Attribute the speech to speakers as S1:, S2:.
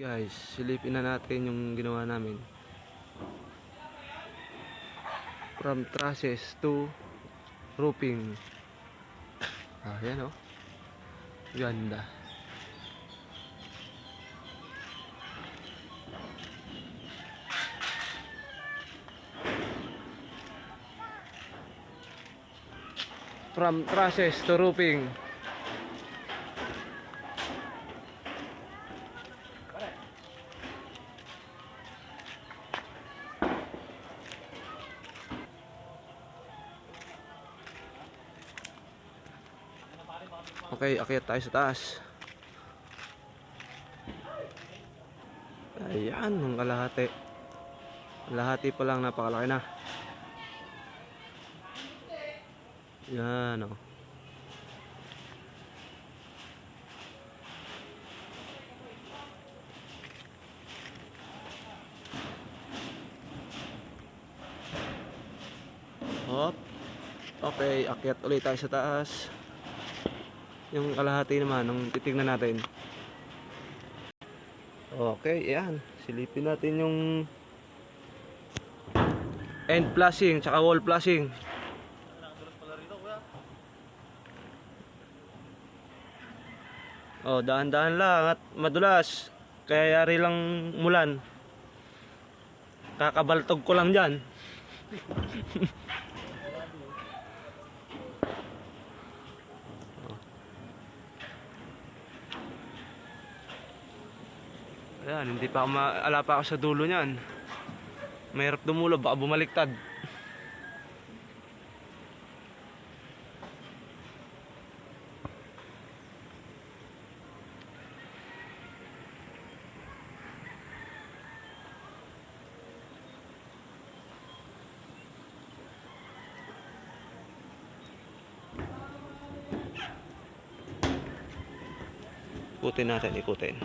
S1: Guys, silipin na natin yung ginawa namin. From trusses to roofing. Ah, yan oh. Ganda. From trusses to roofing. Okay, akyat tayo sa taas. Ayan, ang kalahati. Kalahati pa lang, napakalaki na. Yan, oh. Hop. Okay, akyat ulit tayo sa taas. Yung kalahati naman, ang titignan natin. Okay, ayan. Silipin natin yung end flashing, tsaka wall flashing. Oh, dahan-dahan lang at madulas. Kaya yari lang mulan. Kakabaltog ko lang dyan. Ayan, hindi pa ako ma- ala pa ako sa dulo niyan. Mahirap dumulo, baka bumaliktad. Ikutin natin, ikutin.